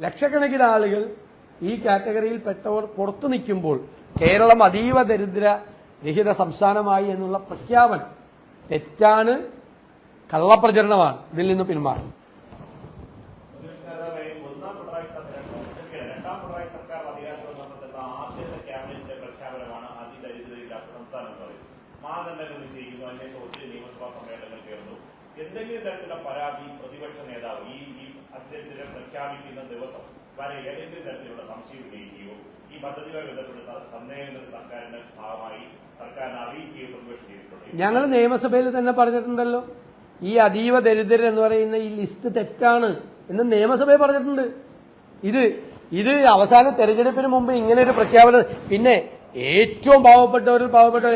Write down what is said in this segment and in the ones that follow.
ലക്ഷക്കണക്കിന് ആളുകൾ ഈ കാറ്റഗറിയിൽ പെട്ടവർ പുറത്തു നിൽക്കുമ്പോൾ കേരളം അതീവ ദരിദ്ര രഹിത സംസ്ഥാനമായി എന്നുള്ള പ്രഖ്യാപനം തെറ്റാണ് കള്ളപ്രചരണമാണ്. ഇതിൽ നിന്ന് പിന്മാറും. എന്തെങ്കിലും തരത്തിലുള്ള പരാതി പ്രതിപക്ഷ നേതാവ് ഈ അതിദരിദ്രം പ്രഖ്യാപിക്കുന്ന ദിവസം വരെ ഏതെങ്കിലും തരത്തിലുള്ള സംശയം ഉന്നയിക്കുകയോ ഈ പദ്ധതിയുമായി ബന്ധപ്പെട്ട് സന്ദേഹങ്ങൾ സർക്കാരിന്റെ ഭാഗമായി സർക്കാരിനെ അറിയിക്കുകയോ പ്രതിപക്ഷം ചെയ്തിട്ടുണ്ട്? ഞങ്ങൾ നിയമസഭയിൽ തന്നെ പറഞ്ഞിട്ടുണ്ടല്ലോ. ഈ അതീവ ദരിദ്രർ എന്ന് പറയുന്ന ഈ ലിസ്റ്റ് തെറ്റാണ് എന്ന് നിയമസഭയിൽ പറഞ്ഞിട്ടുണ്ട്. ഇത് ഇത് അവസാന തെരഞ്ഞെടുപ്പിന് മുമ്പ് ഇങ്ങനെ ഒരു പ്രഖ്യാപനം പിന്നെ ഏറ്റവും പാവപ്പെട്ടവരിൽ പാവപ്പെട്ടവർ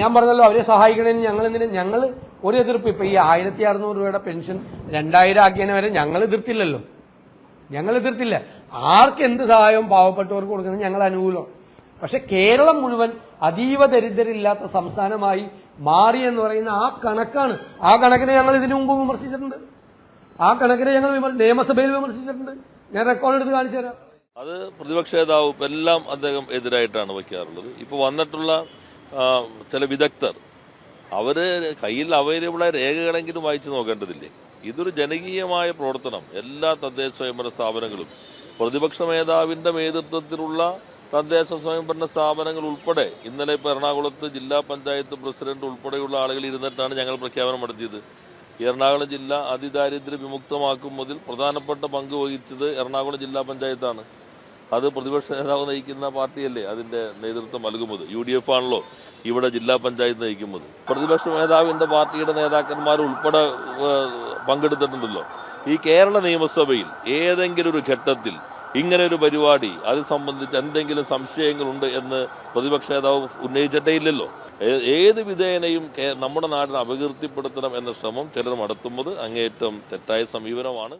ഞാൻ പറഞ്ഞല്ലോ അവരെ സഹായിക്കണമെന്ന് ഞങ്ങൾ എന്തിനു? ഞങ്ങൾ ഒരു എതിർപ്പ്. ഇപ്പൊ ഈ ആയിരത്തി അറുന്നൂറ് രൂപയുടെ പെൻഷൻ രണ്ടായിരം ആക്കിയതിനെ വരെ ഞങ്ങൾ എതിർത്തില്ലല്ലോ. ഞങ്ങൾ എതിർത്തില്ല. ആർക്ക് എന്ത് സഹായവും പാവപ്പെട്ടവർക്ക് കൊടുക്കുന്നത് ഞങ്ങൾ അനുകൂലമാണ്. പക്ഷെ കേരളം മുഴുവൻ അതീവ ദരിദ്രരില്ലാത്ത സംസ്ഥാനമായി മാറി എന്ന് പറയുന്ന ആ കണക്കാണ്. ആ കണക്കിനെ ഞങ്ങൾ ഇതിനു മുമ്പ് വിമർശിച്ചിട്ടുണ്ട്. ആ കണക്കിനെ ഞങ്ങൾ നിയമസഭയിൽ വിമർശിച്ചിട്ടുണ്ട്. ഞാൻ റെക്കോർഡ് എടുത്ത് കാണിച്ചു തരാം. അത് പ്രതിപക്ഷ നേതാവ് എല്ലാം അദ്ദേഹം എതിരായിട്ടാണ് വയ്ക്കാറുള്ളത്. ഇപ്പോൾ വന്നിട്ടുള്ള ചില വിദഗ്ധർ അവർ കയ്യിൽ അവൈലബിളായ രേഖകളെങ്കിലും വായിച്ചു നോക്കേണ്ടതില്ലേ? ഇതൊരു ജനകീയമായ പ്രവർത്തനം. എല്ലാ തദ്ദേശ സ്വയംഭരണ സ്ഥാപനങ്ങളും. പ്രതിപക്ഷ മേധാവിന്റെ നേതൃത്വത്തിലുള്ള തദ്ദേശ സ്വയംഭരണ സ്ഥാപനങ്ങൾ ഉൾപ്പെടെ ഇന്നലെ ഇപ്പോൾ എറണാകുളത്ത് ജില്ലാ പഞ്ചായത്ത് പ്രസിഡന്റ് ഉൾപ്പെടെയുള്ള ആളുകൾ ഇരുന്നിട്ടാണ് ഞങ്ങൾ പ്രഖ്യാപനം നടത്തിയത്. എറണാകുളം ജില്ല അതിദാരിദ്ര്യ വിമുക്തമാക്കുന്നതിൽ പ്രധാനപ്പെട്ട പങ്ക് വഹിച്ചത് എറണാകുളം ജില്ലാ പഞ്ചായത്താണ്. അത് പ്രതിപക്ഷ നേതാവ് നയിക്കുന്ന പാർട്ടിയല്ലേ അതിന്റെ നേതൃത്വം നൽകുന്നത്? യു ഡി എഫ് ആണല്ലോ ഇവിടെ ജില്ലാ പഞ്ചായത്ത് നയിക്കുന്നത്. പ്രതിപക്ഷ നേതാവിന്റെ പാർട്ടിയുടെ നേതാക്കന്മാർ ഉൾപ്പെടെ പങ്കെടുത്തിട്ടുണ്ടല്ലോ. ഈ കേരള നിയമസഭയിൽ ഏതെങ്കിലും ഒരു ഘട്ടത്തിൽ ഇങ്ങനെ ഒരു പരിപാടി അത് സംബന്ധിച്ച് എന്തെങ്കിലും സംശയങ്ങളുണ്ട് എന്ന് പ്രതിപക്ഷ നേതാവ് ഉന്നയിച്ചിട്ടേ ഇല്ലല്ലോ. ഏത് വിധേയനെയും നമ്മുടെ നാടിനെ അപകീർത്തിപ്പെടുത്തണം എന്ന ശ്രമം ചിലർ നടത്തുന്നത് അങ്ങേയറ്റം തെറ്റായ സമീപനമാണ്.